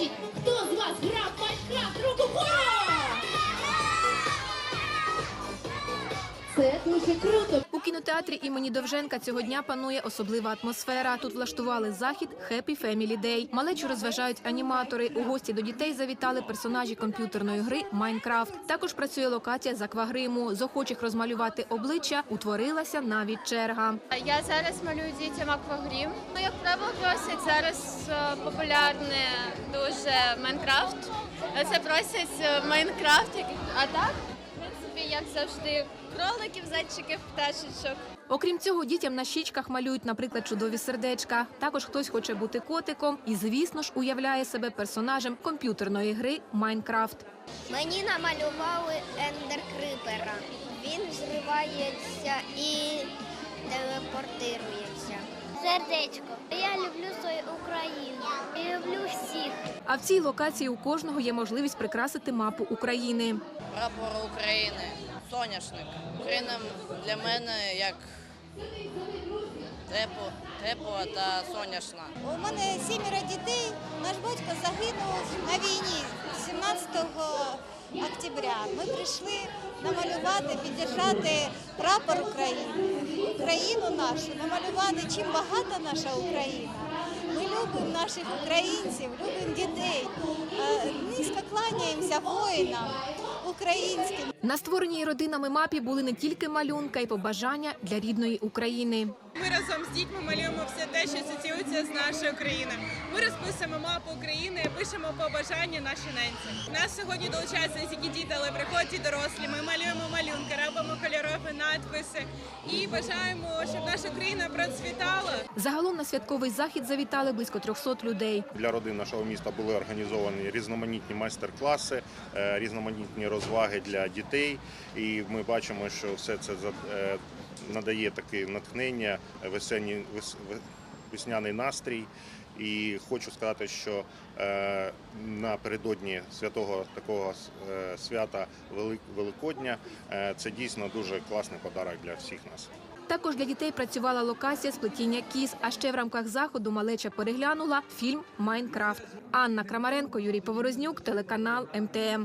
Скажіть, хто з вас грав Це дуже круто. У кінотеатрі імені Довженка цього дня панує особлива атмосфера. Тут влаштували захід Happy Family Day. Малечу розважають аніматори. У гості до дітей завітали персонажі комп'ютерної гри Майнкрафт. Також працює локація з аквагриму. З охочих розмалювати обличчя утворилася навіть черга. Я зараз малюю дітям аквагрім. Ну, як правило, просять зараз е, популярне дуже Майнкрафт. Це просять е, Майнкрафт, а так, принципі, як завжди, кроликів, зайчиків, пташечок. Окрім цього, дітям на щічках малюють, наприклад, чудові сердечка. Також хтось хоче бути котиком і, звісно ж, уявляє себе персонажем комп'ютерної гри Майнкрафт. Мені намалювали ендеркрипера. Він зривається і телепортирується. Сердечко. Я люблю свою А в цій локації у кожного є можливість прикрасити мапу України. прапор України, соняшник. Україна для мене як тепло, тепла та соняшна. У мене сімеро дітей. Наш батько загинув на війні 17 октября. Ми прийшли намалювати, підтримати прапор України, Україну нашу, намалювати, чим багата наша Україна. Ми любимо наших українців, любимо дітей. Е, Низько кланяємося воїнам українським. На створеній родинами мапі були не тільки малюнка і побажання для рідної України. Ми разом з дітьми малюємо все те, що асоціюється з нашою країною. Ми розписуємо мапу України, пишемо побажання нашій ненці. У нас сьогодні долучаються не тільки діти, але приходять і дорослі. Ми малюємо малюнки, робимо кольорові надписи і бажаємо, щоб наша країна процвітала. Загалом на святковий захід завітали близько 300 людей. Для родин нашого міста були організовані різноманітні майстер-класи, е, різноманітні розваги для дітей. І ми бачимо, що все це е, надає таке натхнення, весняний настрій. І хочу сказати, що е, напередодні святого такого е, свята Вели- Великодня е, це дійсно дуже класний подарок для всіх нас. Також для дітей працювала локація сплетіння кіз. А ще в рамках заходу малеча переглянула фільм Майнкрафт. Анна Крамаренко, Юрій Поворознюк, телеканал МТМ.